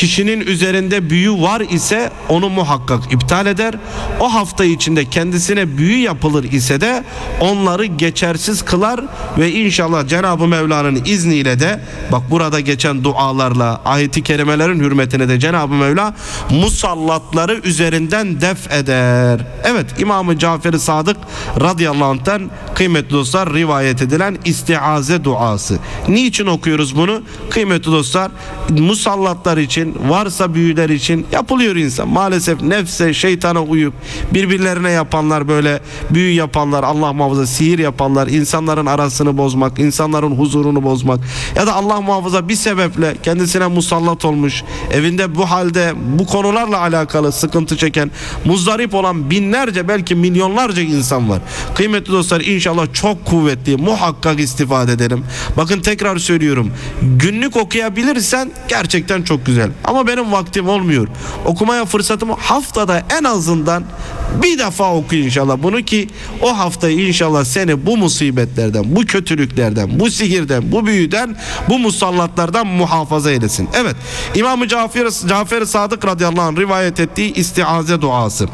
kişinin üzerinde büyü var ise onu muhakkak iptal eder. O hafta içinde kendisine büyü yapılır ise de onları geçersiz kılar ve inşallah Cenab-ı Mevla'nın izniyle de bak burada geçen dualarla ayeti kerimelerin hürmetine de Cenab-ı Mevla musallatları üzerinden def eder. Evet İmam-ı Cafer-i Sadık radıyallahu anh'tan kıymetli dostlar rivayet edilen istiaze duası. Niçin okuyoruz bunu? Kıymetli dostlar musallatlar için varsa büyüler için yapılıyor insan. Maalesef nefse şeytana uyup birbirlerine yapanlar böyle büyü yapanlar Allah muhafaza sihir yapanlar insanların arasını bozmak insanların huzurunu bozmak ya da Allah muhafaza bir sebeple kendisine musallat olmuş evinde bu halde bu konularla alakalı sıkıntı çeken muzdarip olan binlerce belki milyonlarca insan var. Kıymetli dostlar inşallah çok kuvvetli muhakkak istifade edelim. Bakın tekrar söylüyorum günlük okuyabilirsen gerçekten çok güzel ama benim vaktim olmuyor. Okumaya fırsatım haftada en azından bir defa oku inşallah bunu ki o haftayı inşallah seni bu musibetlerden, bu kötülüklerden, bu sihirden, bu büyüden, bu musallatlardan muhafaza eylesin. Evet İmam-ı Cafer, Cafer Sadık radıyallahu anh rivayet ettiği istiaze duası.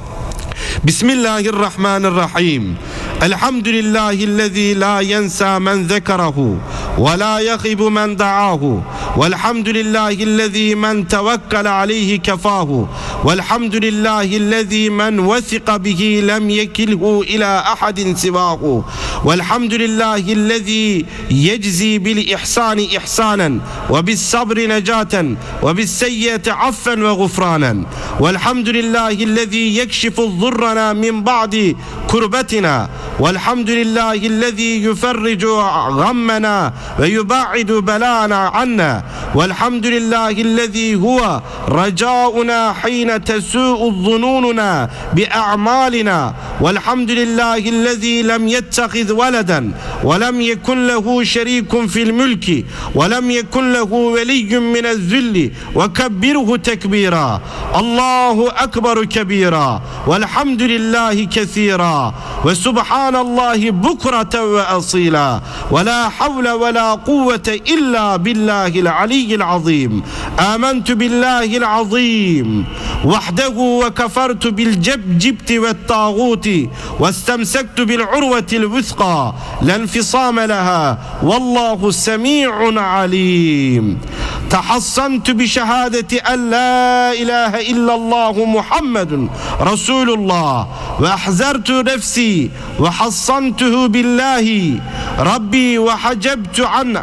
بسم الله الرحمن الرحيم. الحمد لله الذي لا ينسى من ذكره ولا يخب من دعاه. والحمد لله الذي من توكل عليه كفاه. والحمد لله الذي من وثق به لم يكله إلى أحد سواه. والحمد لله الذي يجزي بالإحسان إحسانا وبالصبر نجاة وبالسيئة عفا وغفرانا. والحمد لله الذي يكشف الظلم ضرنا من بعد كربتنا والحمد لله الذي يفرج غمنا ويبعد بلانا عنا والحمد لله الذي هو رجاؤنا حين تسوء ظنوننا بأعمالنا والحمد لله الذي لم يتخذ ولدا ولم يكن له شريك في الملك ولم يكن له ولي من الذل وكبره تكبيرا الله أكبر كبيرا والحمد لله كثيرا وسبحان الله بكرة وأصيلا ولا حول ولا قوة إلا بالله العلي العظيم. آمنت بالله العظيم. وحده وكفرت بالجبت والطاغوت واستمسكت بالعروة الوثقى لا انفصام لها والله سميع عليم. تحصنت بشهادة أن لا إله إلا الله محمد رسول الله وأحذرت نفسي وحصنته بالله. ربي وحجبت عن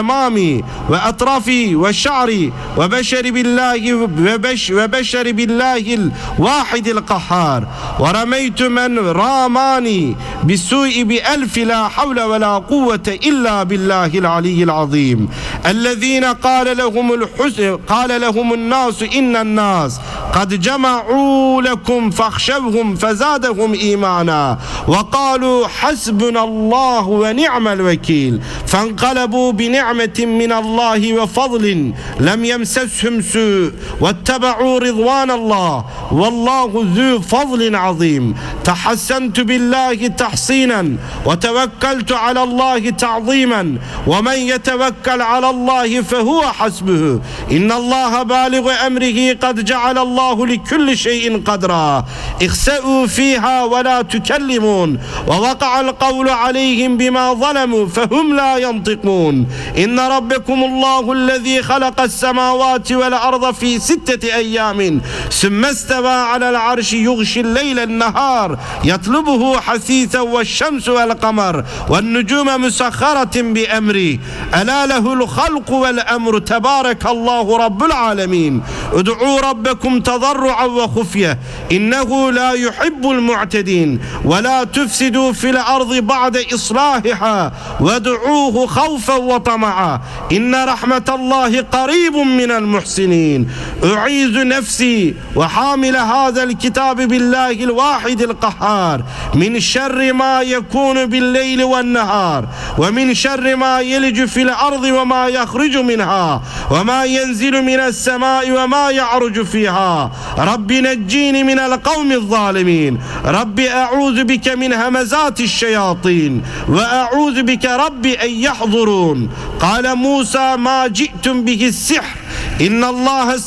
أمامي وأطرافي وشعري وبشر بالله وبش وبشر بالله الواحد القهار. ورميت من راماني بالسوء بألف لا حول ولا قوة إلا بالله العلي العظيم. الذين قال لهم الحسن قال لهم الناس إن الناس قد جمعوا لكم فاخشوهم فزادهم إيمانا. وقالوا حسبنا الله ونعم الوكيل. فانقلبوا بنعمة من الله وفضل لم يمسسهم سوء. واتبعوا رضوان الله. والله ذو فضل عظيم. تحسنت بالله تحصينا وتوكلت على الله تعظيما. ومن يتوكل على الله فهو حسبه. إن الله بالغ أمره قد جعل الله لكل شيء قدرا. اخسأوا فيها ولا تكلمون. ووقع القول عليهم بما ظلموا فهم لا ينطقون. إن ربكم الله الذي خلق السماوات والأرض في ستة أيام. ثم استوى على العرش يغشي الليل النهار يطلبه حثيثا والشمس والقمر والنجوم مسخرة بأمره ألا له الخلق والأمر تبارك الله رب العالمين. ادعوا ربكم تضرعا وخفية إنه لا يحب المعتدين. ولا تفسدوا في الأرض بعد إصلاحها وادعوه خوفا وطمعا. إن رحمة الله قريب من المحسنين. أعيذ نفسي وحامل هذا الكتاب بالله الواحد القهار. من شر ما يكون بالليل والنهار ومن شر ما يلج في الأرض وما يخرج منها وما ينزل من السماء وما يعرج فيها. رب نجيني من القوم الظالمين. رب أعوذ بك من همزات الشياطين وأعوذ بك رب أن يحضرون. قال موسى ما جئتم به السحر İnnallâhe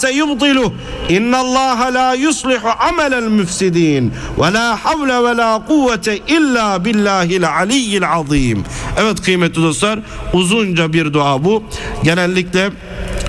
seyubdiluh. İnnallâhe la yuslihu amelel müfsidin. Ve la havle ve la kuvvete illa billahil aliyyil azim. Evet kıymetli dostlar uzunca bir dua bu. Genellikle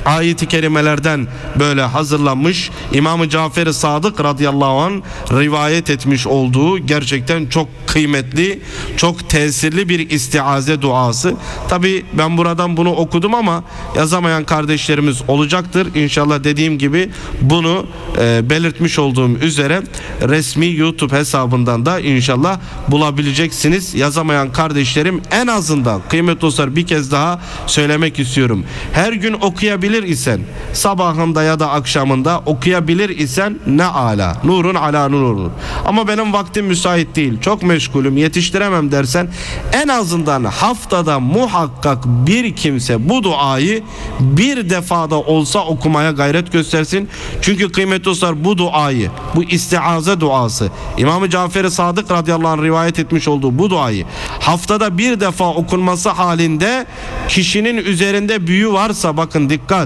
ayet-i kerimelerden böyle hazırlanmış İmam-ı Cafer-i Sadık radıyallahu an rivayet etmiş olduğu gerçekten çok kıymetli, çok tesirli bir istiaze duası. Tabi ben buradan bunu okudum ama yazamayan kardeşlerimiz olacaktır. İnşallah dediğim gibi bunu e, belirtmiş olduğum üzere resmi YouTube hesabından da inşallah bulabileceksiniz. Yazamayan kardeşlerim en azından kıymetli dostlar bir kez daha söylemek istiyorum. Her gün okuyabilir isen sabahında ya da akşamında okuyabilir isen ne ala. Nurun ala nurun. Ama benim vaktim müsait değil. Çok meşgulüm yetiştiremem dersen en azından haftada muhakkak bir kimse bu duayı bir defada olsa okumaya gayret göstersin. Çünkü kıymetli dostlar bu duayı, bu istiaze duası İmam-ı Cafer-i Sadık radıyallahu anh rivayet etmiş olduğu bu duayı haftada bir defa okunması halinde kişinin üzerinde büyü varsa bakın dikkat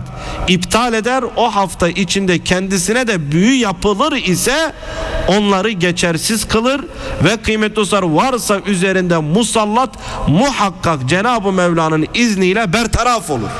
iptal eder o hafta içinde kendisine de büyü yapılır ise onları geçersiz kılır ve kıymetli dostlar varsa üzerinde musallat muhakkak Cenab-ı Mevla'nın izniyle bertaraf olur.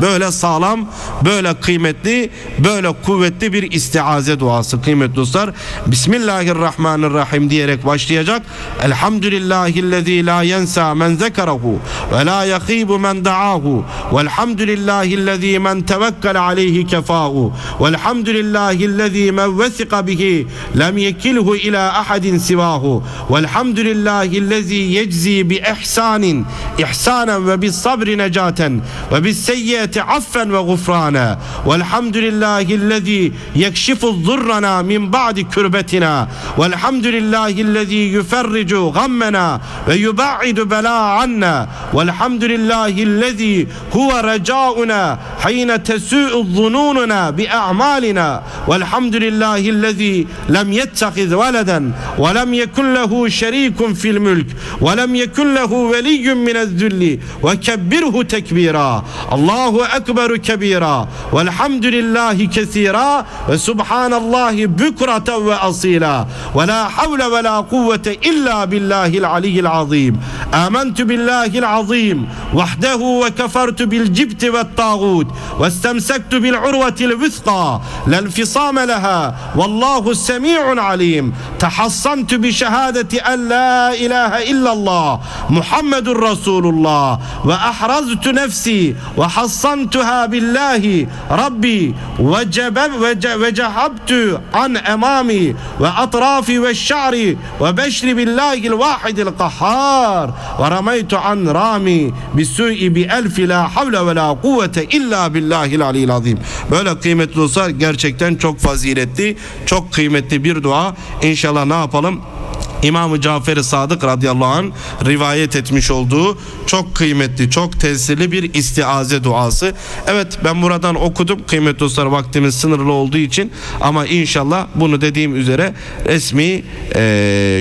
Böyle sağlam, böyle kıymetli, böyle kuvvetli bir istiaze duası kıymetli dostlar. Bismillahirrahmanirrahim diyerek başlayacak. Elhamdülillahillezî la yensa men zekerahu ve la yahibu men da'ahu. Velhamdülillahillezî men tevekkele aleyhi kefâhu. Velhamdülillahillezî men vesika bihi lem yekilhu ila ahadin sivahu. Velhamdülillahillezî yeczi bi ihsanin ihsanen ve bis sabri necaten ve bis seyyiyeti cenneti affen ve gufrana velhamdülillahillezî yekşifu zurrana min ba'di kürbetina. Velhamdülillahillezî yuferricu gammena ve yubaidu bela anna. Velhamdülillahillezî huve recauna hine tesû'u zunûnuna bi a'malina. Velhamdülillahillezî lem yettehiz veleden ve lem yekun lehu şerikun fil mülk ve lem yekun lehu veliyyun minez zülli ve kebbirhu tekbira. Allah الله أكبر كبيرا والحمد لله كثيرا وسبحان الله بكرة وأصيلا ولا حول ولا قوة إلا بالله العلي العظيم آمنت بالله العظيم وحده وكفرت بالجبت والطاغوت واستمسكت بالعروة الوثقى لا انفصام لها والله السميع العليم تحصنت بشهادة أن لا إله إلا الله محمد رسول الله وأحرزت نفسي وحصنت hassantuha billahi rabbi ve cebeb ve cehabtu an emami ve atrafi ve şa'ri ve beşri billahil vahidil kahhar ve rameytu an rami bisu'i bi elfi la havle ve la kuvvete illa billahil aliyil azim. Böyle kıymetli dostlar gerçekten çok faziletli, çok kıymetli bir dua. İnşallah ne yapalım? İmam-ı Cafer-i Sadık radıyallahu anh rivayet etmiş olduğu çok kıymetli, çok tesirli bir istiaze duası. Evet ben buradan okudum kıymetli dostlar vaktimiz sınırlı olduğu için ama inşallah bunu dediğim üzere resmi e,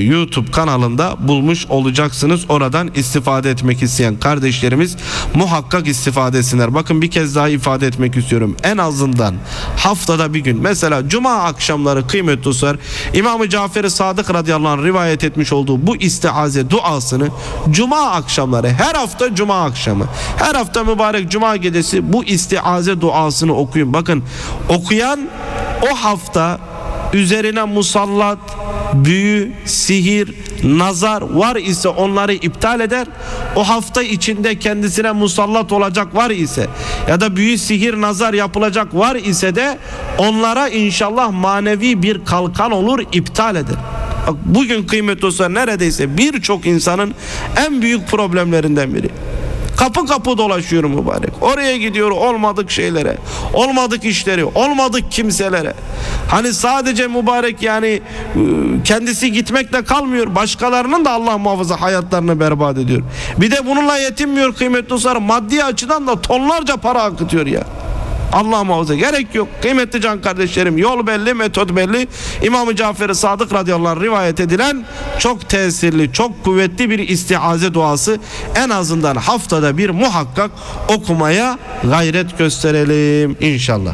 YouTube kanalında bulmuş olacaksınız. Oradan istifade etmek isteyen kardeşlerimiz muhakkak istifade etsinler. Bakın bir kez daha ifade etmek istiyorum. En azından haftada bir gün mesela cuma akşamları kıymetli dostlar İmam-ı Cafer-i Sadık radıyallahu anh rivayet etmiş olduğu bu istiaze duasını cuma akşamları her hafta cuma akşamı her hafta mübarek cuma gecesi bu istiaze duasını okuyun. Bakın okuyan o hafta üzerine musallat, büyü, sihir, nazar var ise onları iptal eder. O hafta içinde kendisine musallat olacak var ise ya da büyü, sihir, nazar yapılacak var ise de onlara inşallah manevi bir kalkan olur iptal eder. Bugün kıymetli dostlar neredeyse birçok insanın en büyük problemlerinden biri. Kapı kapı dolaşıyorum mübarek. Oraya gidiyor olmadık şeylere, olmadık işleri, olmadık kimselere. Hani sadece mübarek yani ıı, kendisi gitmekle kalmıyor. Başkalarının da Allah muhafaza hayatlarını berbat ediyor. Bir de bununla yetinmiyor kıymetli dostlar. Maddi açıdan da tonlarca para akıtıyor ya. Allah muhafaza gerek yok. Kıymetli can kardeşlerim yol belli, metot belli. İmam-ı Cafer-i Sadık radıyallahu rivayet edilen çok tesirli, çok kuvvetli bir istiaze duası en azından haftada bir muhakkak okumaya gayret gösterelim inşallah.